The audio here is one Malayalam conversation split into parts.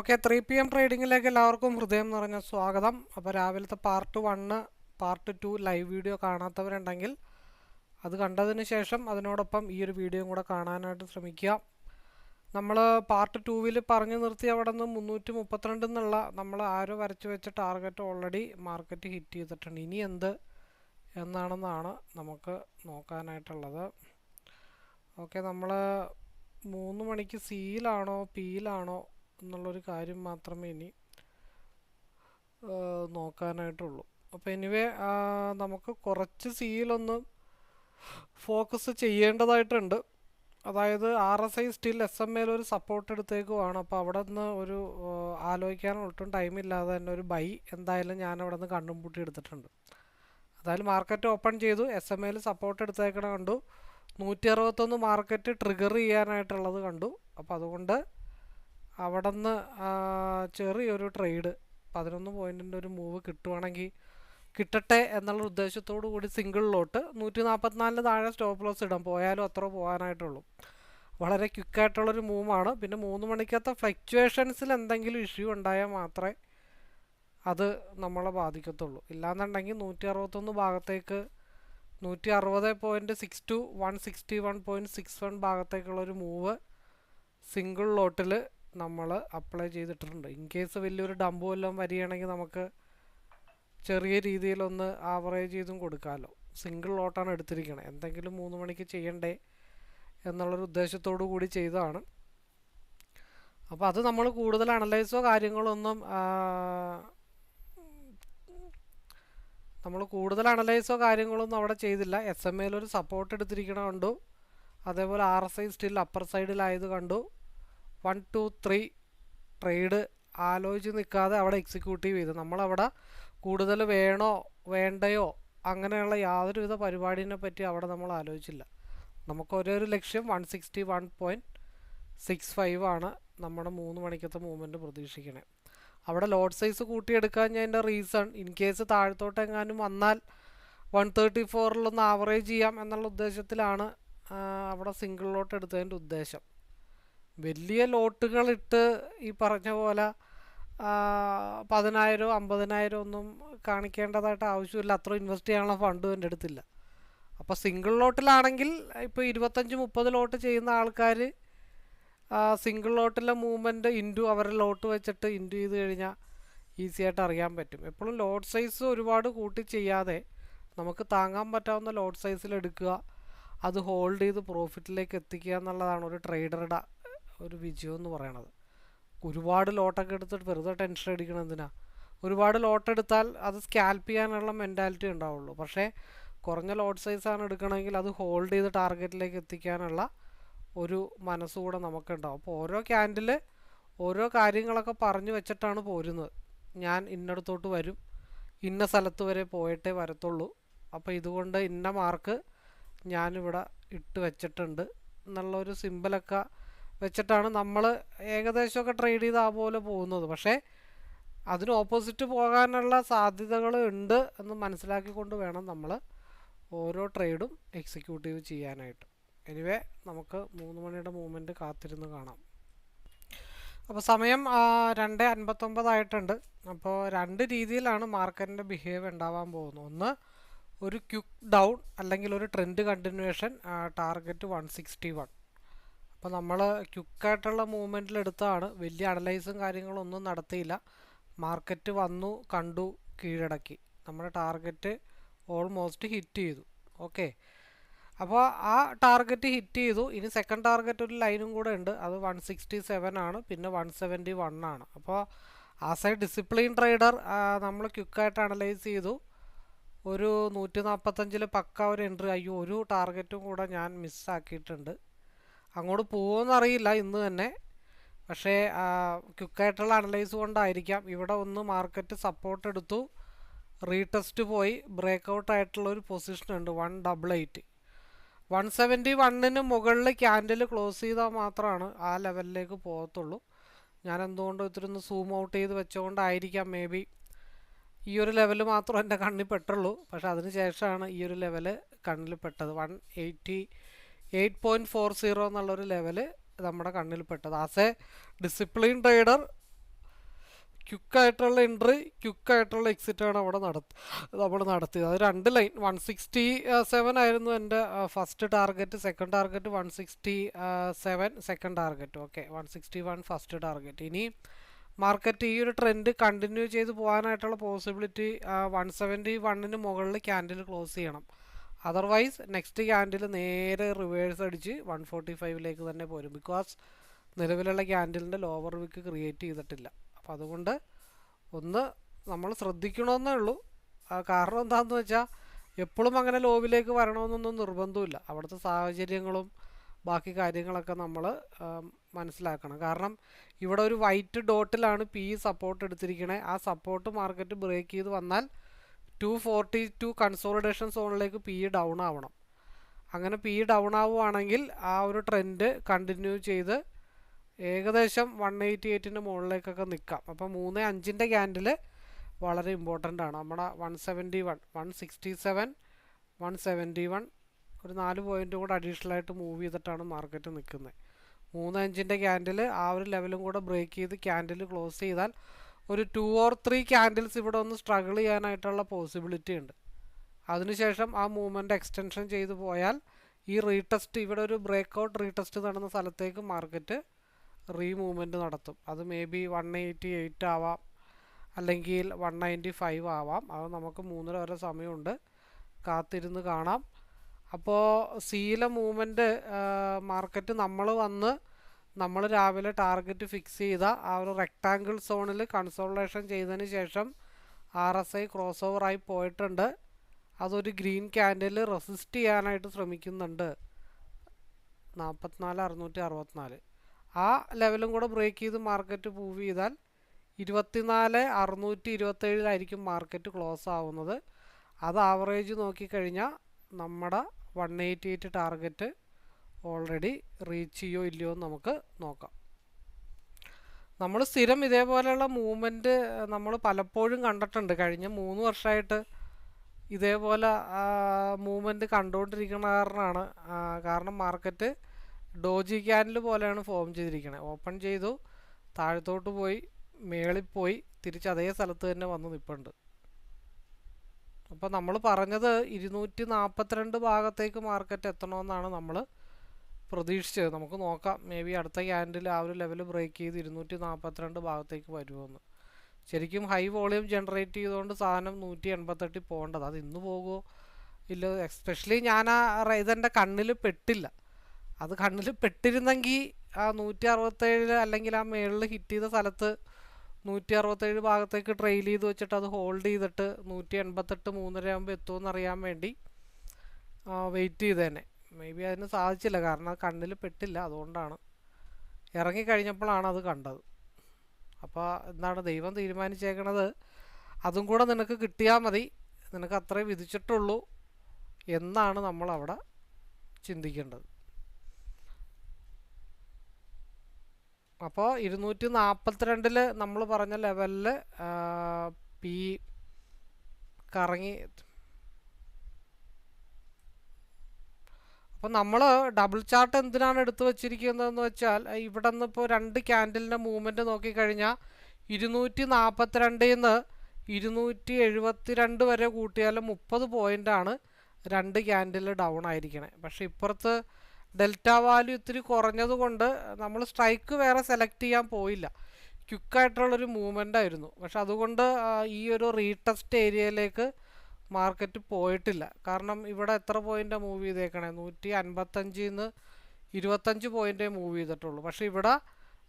ഓക്കെ ത്രീ പി എം ട്രേഡിങ്ങിലേക്ക് എല്ലാവർക്കും ഹൃദയം നിറഞ്ഞ സ്വാഗതം. അപ്പോൾ രാവിലത്തെ part one part two live video കാണാത്തവരുണ്ടെങ്കിൽ അത് കണ്ടതിന് ശേഷം അതിനോടൊപ്പം ഈ ഒരു വീഡിയോയും കൂടെ കാണാനായിട്ട് ശ്രമിക്കുക. നമ്മൾ പാർട്ട് ടൂവിൽ പറഞ്ഞു നിർത്തി അവിടെ നിന്ന് മുന്നൂറ്റി മുപ്പത്തിരണ്ട് എന്നുള്ള നമ്മൾ ആരോ വരച്ച് വെച്ച ടാർഗറ്റ് ഓൾറെഡി മാർക്കറ്റ് ഹിറ്റ് ചെയ്തിട്ടുണ്ട്. ഇനി എന്ത് എന്നാണെന്നാണ് നമുക്ക് നോക്കാനായിട്ടുള്ളത്. ഓക്കെ നമ്മൾ മൂന്ന് മണിക്ക് സിയിലാണോ പിയിലാണോ എന്നുള്ളൊരു കാര്യം മാത്രമേ ഇനി നോക്കാനായിട്ടുള്ളൂ. അപ്പോൾ എനിവേ നമുക്ക് കുറച്ച് സിയിലൊന്ന് ഫോക്കസ് ചെയ്യേണ്ടതായിട്ടുണ്ട്. അതായത് R S I still S M എയിൽ ഒരു സപ്പോർട്ട് എടുത്തേക്കുവാണ്. അപ്പോൾ അവിടെ നിന്ന് ഒരു ആലോചിക്കാൻ ഒട്ടും ടൈമില്ലാതെ തന്നെ ഒരു ബൈ എന്തായാലും ഞാൻ അവിടെ നിന്ന് കണ്ണും പൂട്ടി എടുത്തിട്ടുണ്ട്. അതായത് മാർക്കറ്റ് ഓപ്പൺ ചെയ്തു. എസ് എം എയിൽ സപ്പോർട്ട് എടുത്തേക്കണ കണ്ടു. നൂറ്റി അറുപത്തൊന്ന് മാർക്കറ്റ് ട്രിഗർ ചെയ്യാനായിട്ടുള്ളത് കണ്ടു. അപ്പോൾ അതുകൊണ്ട് അവിടെ നിന്ന് ചെറിയൊരു ട്രേഡ് പതിനൊന്ന് പോയിന്റിന്റെ ഒരു മൂവ് കിട്ടുവാണെങ്കിൽ കിട്ടട്ടെ എന്നുള്ള ഉദ്ദേശത്തോടു കൂടി സിംഗിളിലോട്ട് നൂറ്റി നാൽപ്പത്തിനാലിന് താഴെ സ്റ്റോപ്പ് ലോസ് ഇടാം. പോയാലും അത്ര പോകാനായിട്ടുള്ളൂ. വളരെ ക്വിക്കായിട്ടുള്ളൊരു മൂവാണ് പിന്നെ മൂന്ന് മണിക്കത്തെ ഫ്ലക്ച്വേഷൻസിൽ എന്തെങ്കിലും ഇഷ്യൂ ഉണ്ടായാൽ മാത്രമേ അത് നമ്മളെ ബാധിക്കത്തുള്ളൂ. ഇല്ലാന്നുണ്ടെങ്കിൽ നൂറ്റി അറുപത്തൊന്ന് ഭാഗത്തേക്ക് നൂറ്റി അറുപത് point six two one sixty one point six one ഭാഗത്തേക്കുള്ളൊരു move single ലോട്ടിൽ നമ്മൾ അപ്ലൈ ചെയ്തിട്ടുണ്ട്. ഇൻ കേസ് വലിയൊരു ഡംബ് വല്ലതും വരികയാണെങ്കിൽ നമുക്ക് ചെറിയ രീതിയിലൊന്ന് ആവറേജ് ചെയ്തും കൊടുക്കാമല്ലോ സിംഗിൾ ലോട്ടാണ് എടുത്തിരിക്കുന്നത് എന്തെങ്കിലും മൂന്ന് മണിക്ക് ചെയ്യണ്ടേ എന്നുള്ളൊരു ഉദ്ദേശത്തോടു കൂടി ചെയ്തതാണ്. അപ്പോൾ അത് നമ്മൾ കൂടുതൽ അനലൈസോ കാര്യങ്ങളൊന്നും നമ്മൾ കൂടുതൽ അനലൈസോ കാര്യങ്ങളൊന്നും അവിടെ ചെയ്തില്ല. എസ് എം എയിൽ ഒരു സപ്പോർട്ട് എടുത്തിരിക്കണ കണ്ടു. അതേപോലെ R S I still upper സൈഡിലായത് കണ്ടു. വൺ ടു ത്രീ ട്രേഡ് ആലോചിച്ച് നിൽക്കാതെ അവിടെ എക്സിക്യൂട്ടീവ് ചെയ്ത്. നമ്മളവിടെ കൂടുതൽ വേണോ വേണ്ടയോ അങ്ങനെയുള്ള യാതൊരുവിധ പരിപാടിനെ പറ്റി അവിടെ നമ്മൾ ആലോചിച്ചില്ല. നമുക്ക് ഒരേ ഒരു ലക്ഷ്യം one sixty one point six five ആണ് നമ്മുടെ മൂന്ന് മണിക്കത്തെ മൂവ്മെന്റ് പ്രതീക്ഷിക്കണേ. അവിടെ ലോഡ് സൈസ് കൂട്ടിയെടുക്കാൻ ഞാൻ എന്റെ റീസൺ ഇൻ കേസ് താഴത്തോട്ടെങ്ങാനും വന്നാൽ വൺ തേർട്ടി ഫോറിലൊന്ന് ആവറേജ് ചെയ്യാം എന്നുള്ള ഉദ്ദേശത്തിലാണ് അവിടെ സിംഗിൾ ലോട്ട് എടുത്തതിന്റെ ഉദ്ദേശം. വലിയ ലോട്ടുകളിട്ട് ഈ പറഞ്ഞ പോലെ പതിനായിരം അമ്പതിനായിരം ഒന്നും കാണിക്കേണ്ടതായിട്ട് ആവശ്യമില്ല. അത്ര ഇൻവെസ്റ്റ് ചെയ്യാനുള്ള ഫണ്ട് എന്റെ അടുത്തില്ല. അപ്പോൾ സിംഗിൾ ലോട്ടിലാണെങ്കിൽ ഇപ്പോൾ ഇരുപത്തഞ്ച് മുപ്പത് ലോട്ട് ചെയ്യുന്ന ആൾക്കാർ സിംഗിൾ ലോട്ടിലെ മൂവ്മെന്റ് ഇന്റു അവരുടെ ലോട്ട് വെച്ചിട്ട് ഇന്റു ചെയ്ത് കഴിഞ്ഞാൽ ഈസി ആയിട്ട് അറിയാൻ പറ്റും. എപ്പോഴും ലോഡ് സൈസ് ഒരുപാട് കൂട്ടി ചെയ്യാതെ നമുക്ക് താങ്ങാൻ പറ്റാവുന്ന ലോഡ് സൈസിൽ എടുക്കുക അത് ഹോൾഡ് ചെയ്ത് പ്രോഫിറ്റിലേക്ക് എത്തിക്കുക എന്നുള്ളതാണ് ഒരു ട്രേഡറുടെ ഒരു വിജയം എന്ന് പറയണത്. ഒരുപാട് ലോട്ടൊക്കെ എടുത്തിട്ട് വെറുതെ ടെൻഷൻ അടിക്കണം എന്തിനാ? ഒരുപാട് ലോട്ട് എടുത്താൽ അത് സ്കാൽപ്പ് ചെയ്യാനുള്ള മെന്റാലിറ്റി ഉണ്ടാവുള്ളൂ. പക്ഷേ കുറഞ്ഞ ലോട്ട് സൈസാണ് എടുക്കണമെങ്കിൽ അത് ഹോൾഡ് ചെയ്ത് ടാർഗറ്റിലേക്ക് എത്തിക്കാനുള്ള ഒരു മനസ്സുകൂടെ നമുക്കുണ്ടാവും. അപ്പോൾ ഓരോ ക്യാൻഡിൽ ഓരോ കാര്യങ്ങളൊക്കെ പറഞ്ഞു വെച്ചിട്ടാണ് പോരുന്നത്. ഞാൻ ഇന്നടത്തോട്ട് വരും. ഇന്ന സ്ഥലത്ത് വരെ പോയിട്ടേ വരത്തുള്ളൂ. അപ്പോൾ ഇതുകൊണ്ട് ഇന്ന മാർക്ക് ഞാനിവിടെ ഇട്ട് വെച്ചിട്ടുണ്ട്. എന്നുള്ളൊരു സിമ്പിളൊക്കെ വെച്ചിട്ടാണ് നമ്മൾ ഏകദേശമൊക്കെ ട്രേഡ് ചെയ്ത് ആ പോലെ പോകുന്നത്. പക്ഷേ അതിന് ഓപ്പോസിറ്റ് പോകാനുള്ള സാധ്യതകൾ ഉണ്ട് എന്ന് മനസ്സിലാക്കിക്കൊണ്ട് വേണം നമ്മൾ ഓരോ ട്രേഡും എക്സിക്യൂട്ടീവ് ചെയ്യാനായിട്ട്. എനിവേ നമുക്ക് മൂന്ന് മണിയുടെ മൂവ്മെന്റ് കാത്തിരുന്ന് കാണാം. അപ്പോൾ സമയം രണ്ട് അൻപത്തൊമ്പതായിട്ടുണ്ട്. അപ്പോൾ രണ്ട് രീതിയിലാണ് മാർക്കറ്റിന്റെ ബിഹേവ് ഉണ്ടാവാൻ പോകുന്നത്. ഒന്ന് ഒരു ക്യുക്ക് ഡൗൺ അല്ലെങ്കിൽ ഒരു trend continuation target one sixty one അപ്പോൾ നമ്മൾ ക്യുക്കായിട്ടുള്ള മൂവ്മെന്റിൽ എടുത്താണ് വലിയ അനലൈസും കാര്യങ്ങളൊന്നും നടത്തിയില്ല. മാർക്കറ്റ് വന്നു കണ്ടു കീഴടക്കി. നമ്മുടെ ടാർഗറ്റ് ഓൾമോസ്റ്റ് ഹിറ്റ് ചെയ്തു. ഓക്കെ. അപ്പോൾ ആ ടാർഗറ്റ് ഹിറ്റ് ചെയ്തു. ഇനി സെക്കൻഡ് ടാർഗറ്റ് ഒരു ലൈനും കൂടെ ഉണ്ട്. അത് വൺ സിക്സ്റ്റി സെവൻ ആണ്. പിന്നെ വൺ സെവന്റി വൺ ആണ് അപ്പോൾ ആസ് എ ഡിസിപ്ലിൻ ട്രേഡർ നമ്മൾ ക്യുക്കായിട്ട് അനലൈസ് ചെയ്തു. ഒരു നൂറ്റി നാൽപ്പത്തഞ്ചിൽ പക്ക ഒരു എൻട്രി. അയ്യോ ഒരു ടാർഗറ്റും കൂടെ ഞാൻ മിസ്സാക്കിയിട്ടുണ്ട്. അങ്ങോട്ട് പോകുമെന്നറിയില്ല ഇന്ന് തന്നെ. പക്ഷേ ക്വിക്കായിട്ടുള്ള അനലൈസ് കൊണ്ടായിരിക്കാം. ഇവിടെ ഒന്ന് മാർക്കറ്റ് സപ്പോർട്ട് എടുത്തു. റീടെസ്റ്റ് പോയി. ബ്രേക്ക് ഔട്ട് ആയിട്ടുള്ള ഒരു പൊസിഷൻ ഉണ്ട്. One double eight. One seventy വണ്ണിന് മുകളിൽ ക്യാൻഡിൽ ക്ലോസ് ചെയ്താൽ മാത്രമാണ് ആ ലെവലിലേക്ക് പോകത്തുള്ളൂ. ഞാൻ എന്തുകൊണ്ടും ഇത്തിരി ഒന്ന് സൂം ഔട്ട് ചെയ്ത് വെച്ചുകൊണ്ടായിരിക്കാം മേ ബി ഈ ഒരു ലെവൽ മാത്രം എന്റെ കണ്ണിൽ പെട്ടുള്ളൂ. പക്ഷേ അതിന് ശേഷമാണ് ഈ ഒരു ലെവൽ കണ്ണിൽ പെട്ടത്. One eighty eight point four zero എന്നുള്ളൊരു ലെവൽ നമ്മുടെ കണ്ണിൽ പെട്ടത് ആസ് എ ഡിസിപ്ലിൻ ട്രേഡർ ക്യുക്കായിട്ടുള്ള എൻട്രി ക്യുക്കായിട്ടുള്ള എക്സിറ്റാണ് അവിടെ നടത്തി നമ്മൾ നടത്തിയത്. അത് രണ്ട് ലൈൻ വൺ സിക്സ്റ്റി സെവൻ ആയിരുന്നു എന്റെ first target second target one sixty seven second target okay one sixty one first target ഇനി മാർക്കറ്റ് ഈ ഒരു ട്രെൻഡ് കണ്ടിന്യൂ ചെയ്ത് പോകാനായിട്ടുള്ള പോസിബിലിറ്റി വൺ സെവന്റി വണ്ണിന് മുകളിൽ ക്യാൻഡിൽ ക്ലോസ് ചെയ്യണം. അതർവൈസ് നെക്സ്റ്റ് ക്യാൻഡിൽ നേരെ റിവേഴ്സ് അടിച്ച് വൺ ഫോർട്ടി ഫൈവിലേക്ക് തന്നെ പോരും. ബിക്കോസ് നിലവിലുള്ള ക്യാൻഡിലിന്റെ ലോവർ വിക്ക് ക്രിയേറ്റ് ചെയ്തിട്ടില്ല. അപ്പോൾ അതുകൊണ്ട് ഒന്ന് നമ്മൾ ശ്രദ്ധിക്കണമെന്നേ ഉള്ളൂ. കാരണം എന്താണെന്ന് വെച്ചാൽ എപ്പോഴും അങ്ങനെ ലോവിലേക്ക് വരണമെന്നൊന്നും നിർബന്ധമില്ല അവിടുത്തെ സാഹചര്യങ്ങളും ബാക്കി കാര്യങ്ങളൊക്കെ നമ്മൾ മനസ്സിലാക്കണം. കാരണം ഇവിടെ ഒരു വൈറ്റ് ഡോട്ടിലാണ് പി സപ്പോർട്ട് എടുത്തിരിക്കണേ. ആ സപ്പോർട്ട് മാർക്കറ്റ് ബ്രേക്ക് ചെയ്ത് വന്നാൽ ടു ഫോർട്ടി ടു കൺസോളിഡേഷൻ സോണിലേക്ക് പി ഡൗൺ ആവണം. അങ്ങനെ പി ഡൗൺ ആവുകയാണെങ്കിൽ ആ ഒരു ട്രെൻഡ് കണ്ടിന്യൂ ചെയ്ത് ഏകദേശം വൺ എയ്റ്റി എയ്റ്റിന്റെ മുകളിലേക്കൊക്കെ നിൽക്കാം അപ്പോൾ മൂന്ന് അഞ്ചിന്റെ ക്യാൻഡിൽ വളരെ ഇമ്പോർട്ടന്റ് ആണ്. നമ്മുടെ one seventy one one sixty seven one seventy one ഒരു നാല് പോയിന്റ് കൂടെ അഡീഷണൽ ആയിട്ട് മൂവ് ചെയ്തിട്ടാണ് മാർക്കറ്റ് നിൽക്കുന്നത് മൂന്ന് അഞ്ചിന്റെ ക്യാൻഡിൽ ആ ഒരു ലെവലും കൂടെ ബ്രേക്ക് ചെയ്ത് ക്യാൻഡിൽ ക്ലോസ് ചെയ്താൽ ഒരു ടു ഓർ ത്രീ ക്യാൻഡിൽസ് ഇവിടെ ഒന്ന് സ്ട്രഗിൾ ചെയ്യാനായിട്ടുള്ള പോസിബിലിറ്റി ഉണ്ട്. അതിനുശേഷം ആ മൂവ്മെന്റ് എക്സ്റ്റൻഷൻ ചെയ്തു പോയാൽ ഈ റീടെസ്റ്റ് ഇവിടെ ഒരു ബ്രേക്ക് ഔട്ട് റീടെസ്റ്റ് നടന്ന സ്ഥലത്തേക്ക് മാർക്കറ്റ് റീ മൂവ്മെന്റ് നടത്തും. അത് maybe one eighty eight ആവാം അല്ലെങ്കിൽ വൺ നയന്റി ഫൈവ് ആവാം. അത് നമുക്ക് മൂന്നര വരെ സമയമുണ്ട്. കാത്തിരുന്ന് കാണാം. അപ്പോൾ സീല മൂവ്മെന്റ് മാർക്കറ്റ് നമ്മൾ വന്ന് നമ്മൾ രാവിലെ ടാർഗറ്റ് ഫിക്സ് ചെയ്ത ആ ഒരു റെക്റ്റാങ്കിൾ സോണിൽ കൺസോളേഷൻ ചെയ്തതിന് ശേഷം ആർ എസ് ഐ ക്രോസ് ഓവറായി പോയിട്ടുണ്ട്. അതൊരു ഗ്രീൻ ക്യാൻഡിൽ റെസിസ്റ്റ് ചെയ്യാനായിട്ട് ശ്രമിക്കുന്നുണ്ട്. നാൽപ്പത്തിനാല് അറുന്നൂറ്റി അറുപത്തിനാല്. ആ ലെവലും കൂടെ ബ്രേക്ക് ചെയ്ത് മാർക്കറ്റ് മൂവ് ചെയ്താൽ ഇരുപത്തിനാല് അറുന്നൂറ്റി ഇരുപത്തേഴിലായിരിക്കും മാർക്കറ്റ് ക്ലോസ് ആവുന്നത്. അത് ആവറേജ് നോക്കിക്കഴിഞ്ഞാൽ നമ്മുടെ one eighty eight target already reach ചെയ്യോ ഇല്ലയോ എന്ന് നമുക്ക് നോക്കാം. നമ്മൾ സ്ഥിരം ഇതേപോലെയുള്ള മൂവ്മെന്റ് നമ്മൾ പലപ്പോഴും കണ്ടിട്ടുണ്ട്. കഴിഞ്ഞ മൂന്ന് വർഷമായിട്ട് ഇതേപോലെ മൂവ്മെന്റ് കണ്ടുകൊണ്ടിരിക്കുന്ന കാരണമാണ്. കാരണം മാർക്കറ്റ് ഡോജി ക്യാൻഡിൽ പോലെയാണ് ഫോം ചെയ്തിരിക്കുന്നത് ഓപ്പൺ ചെയ്തു താഴത്തോട്ട് പോയി മേളിൽ പോയി തിരിച്ച് അതേ സ്ഥലത്ത് തന്നെ വന്ന് നിൽപ്പുണ്ട് അപ്പോൾ നമ്മൾ പറഞ്ഞത് ഇരുന്നൂറ്റി നാൽപ്പത്തിരണ്ട് ഭാഗത്തേക്ക് മാർക്കറ്റ് എത്തണമെന്നാണ് നമ്മൾ പ്രതീക്ഷിച്ചത്. നമുക്ക് നോക്കാം. മേ ബി അടുത്ത ക്യാൻഡിൽ ആ ഒരു ലെവൽ ബ്രേക്ക് ചെയ്ത് ഇരുന്നൂറ്റി നാൽപ്പത്തിരണ്ട് ഭാഗത്തേക്ക് വരുമെന്ന് ശരിക്കും ഹൈ വോളിയം ജനറേറ്റ് ചെയ്തുകൊണ്ട് സാധനം നൂറ്റി എൺപത്തെട്ടിൽ പോകേണ്ടത് അത് ഇന്ന് പോകുമോ ഇല്ല എക്സ്പെഷ്യലി ഞാൻ ആ ഇതെന്റെ കണ്ണിൽ പെട്ടില്ല. അത് കണ്ണിൽ പെട്ടിരുന്നെങ്കിൽ ആ നൂറ്റി അറുപത്തേഴ് അല്ലെങ്കിൽ ആ മേളിൽ ഹിറ്റ് ചെയ്ത സ്ഥലത്ത് നൂറ്റി അറുപത്തേഴ് ഭാഗത്തേക്ക് ട്രെയിൽ ചെയ്ത് വെച്ചിട്ട് അത് ഹോൾഡ് ചെയ്തിട്ട് നൂറ്റി എൺപത്തെട്ട് മൂന്നര ആകുമ്പോൾ എത്തുമെന്ന് അറിയാൻ വേണ്ടി വെയിറ്റ് ചെയ്തേനെ. മേ ബി അതിന് സാധിച്ചില്ല. കാരണം കണ്ണിൽ പെട്ടില്ല. അതുകൊണ്ടാണ്. ഇറങ്ങിക്കഴിഞ്ഞപ്പോഴാണ് അത് കണ്ടത്. അപ്പോൾ എന്താണ് ദൈവം തീരുമാനിച്ചേക്കണത്? അതും കൂടെ നിനക്ക് കിട്ടിയാൽ മതി. നിനക്ക് അത്രേ വിധിച്ചിട്ടുള്ളൂ എന്നാണ് നമ്മളവിടെ ചിന്തിക്കേണ്ടത്. അപ്പോൾ ഇരുന്നൂറ്റി നാൽപ്പത്തിരണ്ടിൽ നമ്മൾ പറഞ്ഞ ലെവലിൽ പി കറങ്ങി അപ്പോൾ നമ്മൾ ഡബിൾ ചാർട്ട് എന്തിനാണ് എടുത്തു വച്ചിരിക്കുന്നതെന്ന് വെച്ചാൽ ഇവിടെ നിന്ന് ഇപ്പോൾ രണ്ട് ക്യാൻഡിലിന്റെ മൂവ്മെന്റ് നോക്കിക്കഴിഞ്ഞാൽ ഇരുന്നൂറ്റി നാൽപ്പത്തിരണ്ടിൽ നിന്ന് ഇരുന്നൂറ്റി എഴുപത്തി രണ്ട് വരെ കൂട്ടിയാൽ മുപ്പത് പോയിന്റാണ് രണ്ട് ക്യാൻഡിൽ ഡൗൺ ആയിരിക്കണേ. പക്ഷേ ഇപ്പുറത്ത് ഡെൽറ്റ വാല്യൂ ഇത്തിരി കുറഞ്ഞതുകൊണ്ട് നമ്മൾ സ്ട്രൈക്ക് വേറെ സെലക്ട് ചെയ്യാൻ പോയില്ല. ക്വിക്കായിട്ടുള്ളൊരു മൂവ്മെന്റ് ആയിരുന്നു. പക്ഷെ അതുകൊണ്ട് ഈ ഒരു റീടെസ്റ്റ് ഏരിയയിലേക്ക് മാർക്കറ്റ് പോയിട്ടില്ല. കാരണം ഇവിടെ എത്ര പോയിന്റ് മൂവ് ചെയ്തേക്കണേ? നൂറ്റി അൻപത്തഞ്ചിൽ നിന്ന് ഇരുപത്തഞ്ച് പോയിന്റേ മൂവ് ചെയ്തിട്ടുള്ളൂ. പക്ഷേ ഇവിടെ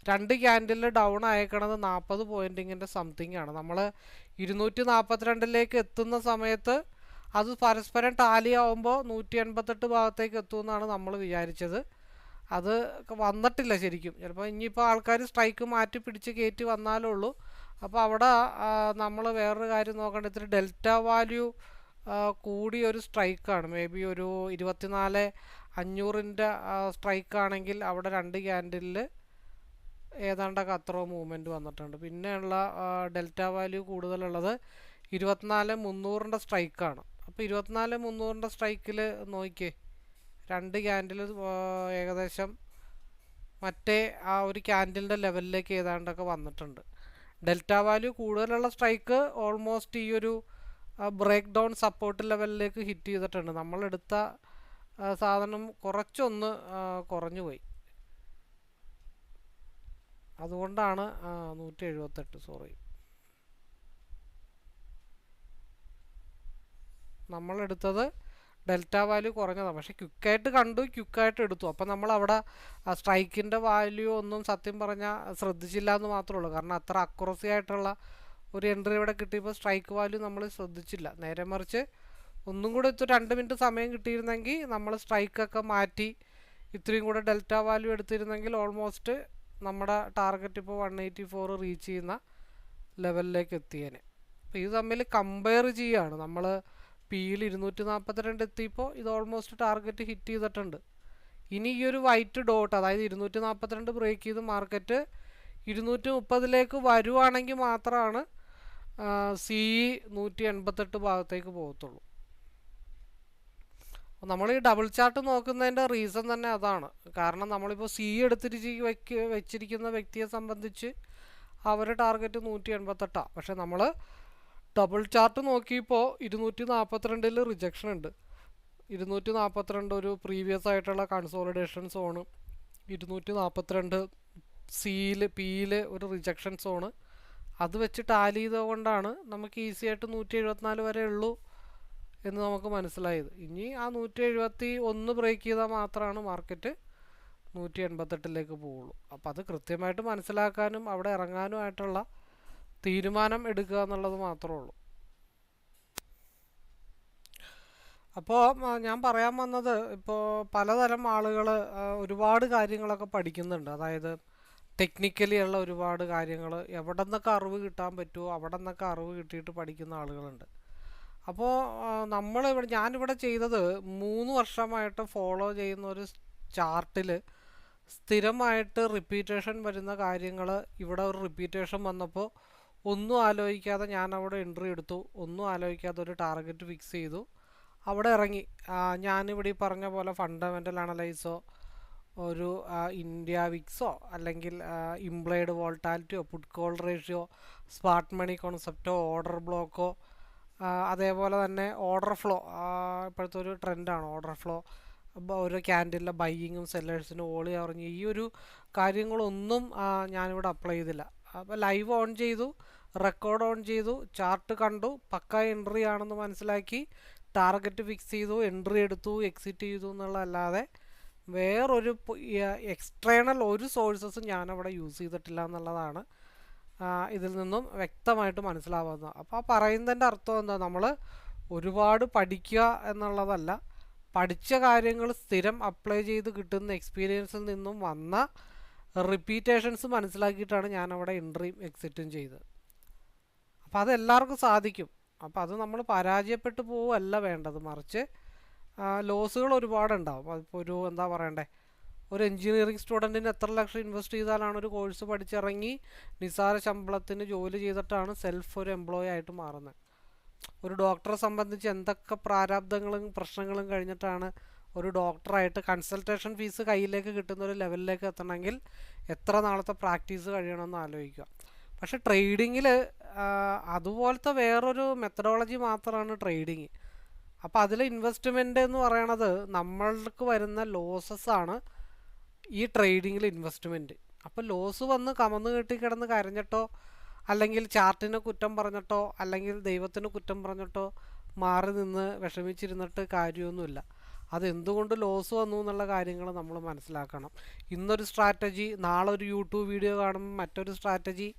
രണ്ട് ക്യാൻഡിൽ ഡൗൺ അയക്കണത് നാൽപ്പത് പോയിന്റിങ്ങിന്റെ സംതിങ് ആണ്. നമ്മൾ ഇരുന്നൂറ്റി നാൽപ്പത്തിരണ്ടിലേക്ക് എത്തുന്ന സമയത്ത് അത് പരസ്പരം ടാലി ആവുമ്പോൾ നൂറ്റി എൺപത്തെട്ട് ഭാഗത്തേക്ക് എത്തുമെന്നാണ് നമ്മൾ വിചാരിച്ചത്. അത് വന്നിട്ടില്ല ശരിക്കും. ചിലപ്പോൾ ഇനിയിപ്പോൾ ആൾക്കാർ സ്ട്രൈക്ക് മാറ്റി പിടിച്ച് കയറ്റി വന്നാലേ ഉള്ളൂ. അപ്പോൾ അവിടെ നമ്മൾ വേറൊരു കാര്യം നോക്കേണ്ടത് ഇത്തിരി ഡെൽറ്റ വാല്യൂ കൂടിയ ഒരു സ്ട്രൈക്കാണ്. മേ ബി ഒരു ഇരുപത്തിനാല് അഞ്ഞൂറിന്റെ സ്ട്രൈക്കാണെങ്കിൽ അവിടെ രണ്ട് ക്യാൻഡിലിൽ ഏതാണ്ടൊക്കെ അത്ര മൂവ്മെന്റ് വന്നിട്ടുണ്ട്. പിന്നെയുള്ള ഡെൽറ്റ വാല്യൂ കൂടുതലുള്ളത് ഇരുപത്തിനാല് മുന്നൂറിന്റെ സ്ട്രൈക്കാണ്. അപ്പോൾ ഇരുപത്തിനാല് മുന്നൂറിന്റെ സ്ട്രൈക്കിൽ നോക്കിയേ രണ്ട് ക്യാൻഡിൽ ഏകദേശം മറ്റേ ആ ഒരു ക്യാൻഡിലിന്റെ ലെവലിലേക്ക് ഏതാണ്ടൊക്കെ വന്നിട്ടുണ്ട്. ഡെൽറ്റ വാല്യൂ കൂടുതലുള്ള സ്ട്രൈക്ക് ഓൾമോസ്റ്റ് ഈ ഒരു ബ്രേക്ക് ഡൗൺ സപ്പോർട്ട് ലെവലിലേക്ക് ഹിറ്റ് ചെയ്തിട്ടുണ്ട്. നമ്മളെടുത്ത സാധനം കുറച്ചൊന്ന് കുറഞ്ഞു പോയി അതുകൊണ്ടാണ് നൂറ്റി എഴുപത്തെട്ട് സോറി നമ്മളെടുത്തത് ഡെൽറ്റ വാല്യൂ കുറഞ്ഞതാണ് പക്ഷേ ക്യുക്കായിട്ട് കണ്ടു ക്യുക്കായിട്ട് എടുത്തു. അപ്പം ആ സ്ട്രൈക്കിന്റെ വാല്യൂ ഒന്നും സത്യം പറഞ്ഞാൽ ശ്രദ്ധിച്ചില്ല എന്ന് മാത്രമേ ഉള്ളൂ. കാരണം അത്ര അക്യുറസി ആയിട്ടുള്ള ഒരു എൻട്രി ഇവിടെ കിട്ടിയപ്പോൾ സ്ട്രൈക്ക് വാല്യൂ നമ്മൾ ശ്രദ്ധിച്ചില്ല. നേരെ മറിച്ച് ഒന്നും കൂടെ ഇത്ര രണ്ട് മിനിറ്റ് സമയം കിട്ടിയിരുന്നെങ്കിൽ നമ്മൾ സ്ട്രൈക്കൊക്കെ മാറ്റി ഇത്രയും കൂടെ ഡെൽറ്റ വാല്യൂ എടുത്തിരുന്നെങ്കിൽ ഓൾമോസ്റ്റ് നമ്മുടെ ടാർഗറ്റ് ഇപ്പോൾ വൺ എയ്റ്റി ഫോർ റീച്ച് ചെയ്യുന്ന ലെവലിലേക്ക് എത്തിയേനെ. അപ്പോൾ ഇത് തമ്മിൽ കമ്പയർ ചെയ്യുകയാണ് നമ്മൾ പിയിൽ ഇരുന്നൂറ്റി നാൽപ്പത്തിരണ്ട് എത്തിയപ്പോൾ ഇത് ഓൾമോസ്റ്റ് ടാർഗറ്റ് ഹിറ്റ് ചെയ്തിട്ടുണ്ട്. ഇനി ഈ ഒരു വൈറ്റ് ഡോട്ട് അതായത് ഇരുന്നൂറ്റി നാൽപ്പത്തിരണ്ട് ബ്രേക്ക് ചെയ്ത് മാർക്കറ്റ് ഇരുന്നൂറ്റി മുപ്പതിലേക്ക് വരുവാണെങ്കിൽ മാത്രമാണ് സി നൂറ്റി എൺപത്തെട്ട് ഭാഗത്തേക്ക് പോകത്തുള്ളൂ. നമ്മൾ ഈ ഡബിൾ ചാർട്ട് നോക്കുന്നതിന്റെ റീസൺ തന്നെ അതാണ്. കാരണം നമ്മളിപ്പോൾ സി എടുത്തിട്ട് വയ്ക്ക് വെച്ചിരിക്കുന്ന വ്യക്തിയെ സംബന്ധിച്ച് അവരുടെ ടാർഗറ്റ് നൂറ്റി എൺപത്തെട്ടാണ് പക്ഷെ നമ്മൾ ഡബിൾ ചാർട്ട് നോക്കിയപ്പോൾ ഇരുന്നൂറ്റി നാൽപ്പത്തിരണ്ടിൽ റിജക്ഷൻ ഉണ്ട്. ഇരുന്നൂറ്റി നാൽപ്പത്തിരണ്ട് ഒരു പ്രീവിയസ് ആയിട്ടുള്ള കൺസോളിഡേഷൻ സോണ് ഇരുന്നൂറ്റി നാൽപ്പത്തിരണ്ട് സിയിൽ പിയിൽ ഒരു റിജക്ഷൻ സോണ് അത് വെച്ച് ടാലി ചെയ്തുകൊണ്ടാണ് നമുക്ക് ഈസി ആയിട്ട് നൂറ്റി എഴുപത്തിനാല് വരെ ഉള്ളൂ എന്ന് നമുക്ക് മനസ്സിലായത്. ഇനി ആ നൂറ്റി എഴുപത്തി ഒന്ന് ബ്രേക്ക് ചെയ്താൽ മാത്രമാണ് മാർക്കറ്റ് നൂറ്റി എൺപത്തെട്ടിലേക്ക് പോവുള്ളൂ. അപ്പം അത് കൃത്യമായിട്ട് മനസ്സിലാക്കാനും അവിടെ ഇറങ്ങാനുമായിട്ടുള്ള തീരുമാനം എടുക്കുക എന്നുള്ളത് മാത്രമേ ഉള്ളൂ. അപ്പോൾ ഞാൻ പറയാൻ വന്നത് ഇപ്പോൾ പലതരം ആളുകൾ ഒരുപാട് കാര്യങ്ങളൊക്കെ പഠിക്കുന്നുണ്ട്. അതായത് ടെക്നിക്കലി ഉള്ള ഒരുപാട് കാര്യങ്ങൾ എവിടെ നിന്നൊക്കെ അറിവ് കിട്ടാൻ പറ്റുമോ അവിടെ നിന്നൊക്കെ അറിവ് കിട്ടിയിട്ട് പഠിക്കുന്ന ആളുകളുണ്ട്. അപ്പോൾ നമ്മളിവിടെ ഞാനിവിടെ ചെയ്തത് മൂന്ന് വർഷമായിട്ട് ഫോളോ ചെയ്യുന്ന ഒരു ചാർട്ടിൽ സ്ഥിരമായിട്ട് റിപ്പീറ്റേഷൻ വരുന്ന കാര്യങ്ങൾ ഇവിടെ ഒരു റിപ്പീറ്റേഷൻ വന്നപ്പോൾ ഒന്നും ആലോചിക്കാതെ ഞാൻ അവിടെ എൻട്രി എടുത്തു. ഒന്നും ആലോചിക്കാതെ ഒരു ടാർഗറ്റ് ഫിക്സ് ചെയ്തു. അവിടെ ഇറങ്ങി. ഞാനിവിടെ ഈ പറഞ്ഞ പോലെ ഫണ്ടമെന്റൽ അനലൈസോ ഒരു ഇന്ത്യ വിക്സോ അല്ലെങ്കിൽ implied വോൾട്ടാലിറ്റിയോ put call ratio smart money കോൺസെപ്റ്റോ order ബ്ലോക്കോ അതേപോലെ തന്നെ ഓർഡർ ഫ്ലോ ഇപ്പോഴത്തെ ഒരു ട്രെൻഡാണ് ഓർഡർ ഫ്ലോ ഓരോ ക്യാൻഡിലെ ബൈയിങ്ങും സെല്ലേഴ്സിനും ഓളി അറിഞ്ഞ് ഈ ഒരു കാര്യങ്ങളൊന്നും ഞാനിവിടെ അപ്ലൈ ചെയ്തില്ല. അപ്പോൾ ലൈവ് ഓൺ ചെയ്തു റെക്കോർഡ് ഓൺ ചെയ്തു ചാർട്ട് കണ്ടു പക്ക എൻട്രി ആണെന്ന് മനസ്സിലാക്കി ടാർഗറ്റ് ഫിക്സ് ചെയ്തു എൻട്രി എടുത്തു എക്സിറ്റ് ചെയ്തു എന്നുള്ളതല്ലാതെ വേറൊരു എക്സ്റ്റേണൽ ഒരു സോഴ്സസും ഞാനവിടെ യൂസ് ചെയ്തിട്ടില്ല എന്നുള്ളതാണ് ഇതിൽ നിന്നും വ്യക്തമായിട്ട് മനസ്സിലാവുന്നത്. അപ്പോൾ ആ പറയുന്നതിന്റെ അർത്ഥം എന്താ? നമ്മൾ ഒരുപാട് പഠിക്കുക എന്നുള്ളതല്ല പഠിച്ച കാര്യങ്ങൾ സ്ഥിരം അപ്ലൈ ചെയ്ത് കിട്ടുന്ന എക്സ്പീരിയൻസിൽ നിന്നും വന്ന റിപ്പീറ്റേഷൻസ് മനസ്സിലാക്കിയിട്ടാണ് ഞാനവിടെ എൻട്രിയും എക്സിറ്റും ചെയ്തത്. അപ്പോൾ അതെല്ലാവർക്കും സാധിക്കും. അപ്പോൾ അത് നമ്മൾ പരാജയപ്പെട്ടു പോവുകയല്ല വേണ്ടത്. മറിച്ച് ലോസുകൾ ഒരുപാടുണ്ടാവും. അതിപ്പോൾ ഒരു എന്താ പറയണ്ടേ? ഒരു എഞ്ചിനീയറിംഗ് സ്റ്റുഡന്റിന് എത്ര ലക്ഷം ഇൻവെസ്റ്റ് ചെയ്താലാണ് ഒരു കോഴ്സ് പഠിച്ചിറങ്ങി നിസാര ശമ്പളത്തിന് ജോലി ചെയ്തിട്ടാണ് സെൽഫ് ഒരു എംപ്ലോയി ആയിട്ട് മാറുന്നത്? ഒരു ഡോക്ടറെ സംബന്ധിച്ച് എന്തൊക്കെ പ്രാരാബ്ദങ്ങളും പ്രശ്നങ്ങളും കഴിഞ്ഞിട്ടാണ് ഒരു ഡോക്ടറായിട്ട് കൺസൾട്ടേഷൻ ഫീസ് കയ്യിലേക്ക് കിട്ടുന്ന ഒരു ലെവലിലേക്ക് എത്തണമെങ്കിൽ എത്ര നാളത്തെ പ്രാക്ടീസ് കഴിയണമെന്ന് ആലോചിക്കുക. പക്ഷേ ട്രേഡിങ്ങിൽ അതുപോലത്തെ വേറൊരു മെത്തഡോളജി മാത്രമാണ് ട്രേഡിങ്. അപ്പോൾ അതിൽ ഇൻവെസ്റ്റ്മെന്റ് എന്ന് പറയണത് നമ്മൾക്ക് വരുന്ന ലോസസ് ആണ് ഈ ട്രേഡിങ്ങിൽ ഇൻവെസ്റ്റ്മെന്റ് അപ്പോൾ ലോസ് വന്ന് കമന്ന് കെട്ടി കിടന്ന് കരഞ്ഞിട്ടോ അല്ലെങ്കിൽ ചാർട്ടിനെ കുറ്റം പറഞ്ഞിട്ടോ അല്ലെങ്കിൽ ദൈവത്തിന് കുറ്റം പറഞ്ഞിട്ടോ മാറി നിന്ന് വിഷമിച്ചിരുന്നിട്ട് കാര്യമൊന്നുമില്ല. അതെന്തുകൊണ്ട് ലോസ് വന്നു എന്നുള്ള കാര്യങ്ങൾ നമ്മൾ മനസ്സിലാക്കണം. ഇന്നൊരു സ്ട്രാറ്റജി നാളെ ഒരു യൂട്യൂബ് വീഡിയോ കാണുമ്പോൾ മറ്റൊരു സ്ട്രാറ്റജി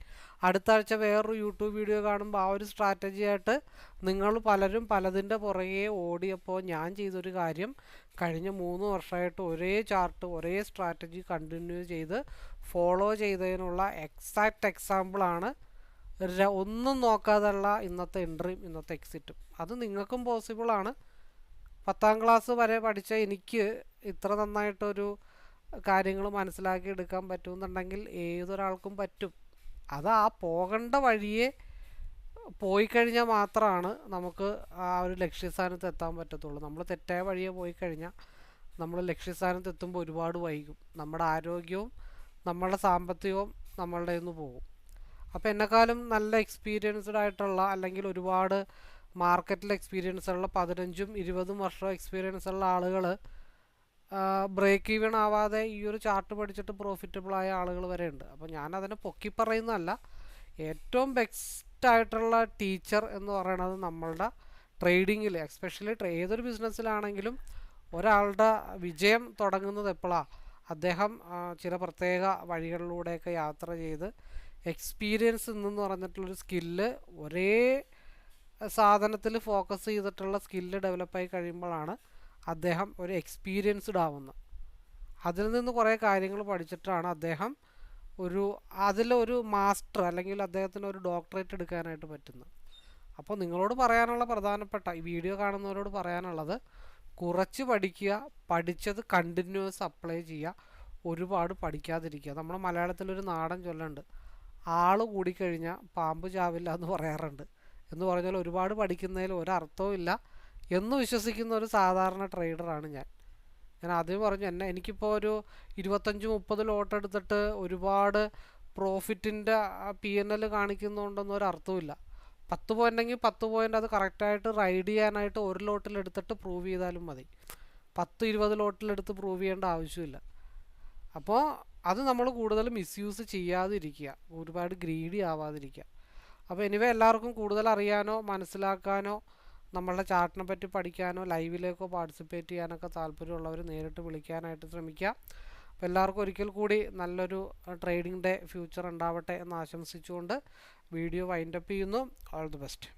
അടുത്ത ആഴ്ച വേറൊരു യൂട്യൂബ് വീഡിയോ കാണുമ്പോൾ ആ ഒരു സ്ട്രാറ്റജി ആയിട്ട് നിങ്ങൾ പലരും പലതിന്റെ പുറകെ ഓടിയപ്പോൾ ഞാൻ ചെയ്തൊരു കാര്യം കഴിഞ്ഞ മൂന്ന് വർഷമായിട്ട് ഒരേ ചാർട്ട് ഒരേ സ്ട്രാറ്റജി കണ്ടിന്യൂ ചെയ്ത് ഫോളോ ചെയ്തതിനുള്ള എക്സാക്റ്റ് എക്സാമ്പിളാണ് ഒന്നും നോക്കാതെയുള്ള ഇന്നത്തെ എൻട്രിയും ഇന്നത്തെ എക്സിറ്റും അത് നിങ്ങൾക്കും പോസിബിളാണ് പത്താം ക്ലാസ് വരെ പഠിച്ച എനിക്ക് ഇത്ര നന്നായിട്ടൊരു കാര്യങ്ങൾ മനസ്സിലാക്കി എടുക്കാൻ പറ്റുമെന്നുണ്ടെങ്കിൽ ഏതൊരാൾക്കും പറ്റും. അത് ആ പോകേണ്ട വഴിയെ പോയി കഴിഞ്ഞാൽ മാത്രമാണ് നമുക്ക് ആ ഒരു ലക്ഷ്യസ്ഥാനത്ത് എത്താൻ പറ്റത്തുള്ളൂ. നമ്മൾ തെറ്റായ വഴിയെ പോയി കഴിഞ്ഞാൽ നമ്മൾ ലക്ഷ്യസ്ഥാനത്ത് എത്തുമ്പോൾ ഒരുപാട് വൈകും. നമ്മുടെ ആരോഗ്യവും നമ്മളുടെ സാമ്പത്തികവും നമ്മളുടെ നിന്ന് പോകും. അപ്പോൾ എന്നെക്കാളും നല്ല എക്സ്പീരിയൻസ്ഡ് ആയിട്ടുള്ള അല്ലെങ്കിൽ ഒരുപാട് മാർക്കറ്റിൽ എക്സ്പീരിയൻസ് ഉള്ള പതിനഞ്ചും ഇരുപതും വർഷം എക്സ്പീരിയൻസ് ഉള്ള ആളുകൾ ബ്രേക്ക് ഈവൺ ആവാതെ ഈ ഒരു ചാർട്ട് പഠിച്ചിട്ട് പ്രോഫിറ്റബിൾ ആയ ആളുകൾ വരെ ഉണ്ട്. അപ്പോൾ ഞാൻ ഞാനതിനെ പൊക്കി പറയുന്നതല്ല. ഏറ്റവും ബെസ്റ്റ് ആയിട്ടുള്ള ടീച്ചർ എന്ന് പറയുന്നത് നമ്മളുടെ ട്രേഡിങ്ങിൽ എക്സ്പെഷ്യലി ഏതൊരു ബിസിനസ്സിലാണെങ്കിലും ഒരാളുടെ വിജയം തുടങ്ങുന്നത് എപ്പോഴാണ് അദ്ദേഹം ചില പ്രത്യേക വഴികളിലൂടെയൊക്കെ യാത്ര ചെയ്ത് എക്സ്പീരിയൻസ് എന്നു പറഞ്ഞിട്ടുള്ളൊരു സ്കില്ല് ഒരേ സാധനത്തിൽ ഫോക്കസ് ചെയ്തിട്ടുള്ള സ്കില്ല് ഡെവലപ്പായി കഴിയുമ്പോഴാണ് അദ്ദേഹം ഒരു എക്സ്പീരിയൻസ്ഡ് ആവുന്നത്. അതിൽ നിന്ന് കുറേ കാര്യങ്ങൾ പഠിച്ചിട്ടാണ് അദ്ദേഹം ഒരു അതിലൊരു മാസ്റ്റർ അല്ലെങ്കിൽ അദ്ദേഹത്തിന് ഒരു ഡോക്ടറേറ്റ് എടുക്കാനായിട്ട് പറ്റുന്നത്. അപ്പോൾ നിങ്ങളോട് പറയാനുള്ള പ്രധാനപ്പെട്ട ഈ വീഡിയോ കാണുന്നവരോട് പറയാനുള്ളത് കുറച്ച് പഠിക്കുക പഠിച്ചത് കണ്ടിന്യൂസ് അപ്ലൈ ചെയ്യുക ഒരുപാട് പഠിക്കാതിരിക്കുക. നമ്മുടെ മലയാളത്തിലൊരു നാടൻ ചൊല്ലുണ്ട് ആൾ കൂടിക്കഴിഞ്ഞാൽ പാമ്പ് ചാവില്ല എന്ന് പറയാറുണ്ട്. എന്ന് പറഞ്ഞാൽ ഒരുപാട് പഠിക്കുന്നതിൽ ഒരർത്ഥവും ഇല്ല എന്ന് വിശ്വസിക്കുന്ന ഒരു സാധാരണ ട്രേഡറാണ് ഞാൻ. ഞാൻ ആദ്യം പറഞ്ഞു എന്നെ എനിക്കിപ്പോൾ ഒരു ഇരുപത്തഞ്ച് മുപ്പത് ലോട്ട് എടുത്തിട്ട് ഒരുപാട് പ്രോഫിറ്റിന്റെ പി എൻ എൽ കാണിക്കുന്നതുകൊണ്ടൊന്നും ഒരു അർത്ഥമില്ല പത്ത് പോയിന്റെങ്കിൽ പത്ത് പോയിന്റ് അത് കറക്റ്റായിട്ട് റൈഡ് ചെയ്യാനായിട്ട് ഒരു ലോട്ടിൽ എടുത്തിട്ട് പ്രൂവ് ചെയ്താലും മതി. പത്ത് ഇരുപത് ലോട്ടിലെടുത്ത് പ്രൂവ് ചെയ്യേണ്ട ആവശ്യമില്ല. അപ്പോൾ അത് നമ്മൾ കൂടുതൽ മിസ്യൂസ് ചെയ്യാതിരിക്കുക. ഒരുപാട് ഗ്രീഡി ആവാതിരിക്കുക. അപ്പോൾ എനിവേ എല്ലാവർക്കും കൂടുതൽ അറിയാനോ മനസ്സിലാക്കാനോ നമ്മളുടെ ചാർട്ടിനെ പറ്റി പഠിക്കാനോ ലൈവിലേക്കോ പാർട്ടിസിപ്പേറ്റ് ചെയ്യാനൊക്കെ താല്പര്യമുള്ളവർ നേരിട്ട് വിളിക്കാനായിട്ട് ശ്രമിക്കുക. അപ്പോൾ എല്ലാവർക്കും ഒരിക്കൽ കൂടി നല്ലൊരു ട്രേഡിംഗ് ഡേ ഫ്യൂച്ചർ ഉണ്ടാവട്ടെ എന്ന് ആശംസിച്ചുകൊണ്ട് വീഡിയോ വൈൻഡപ്പ് ചെയ്യുന്നു. All the best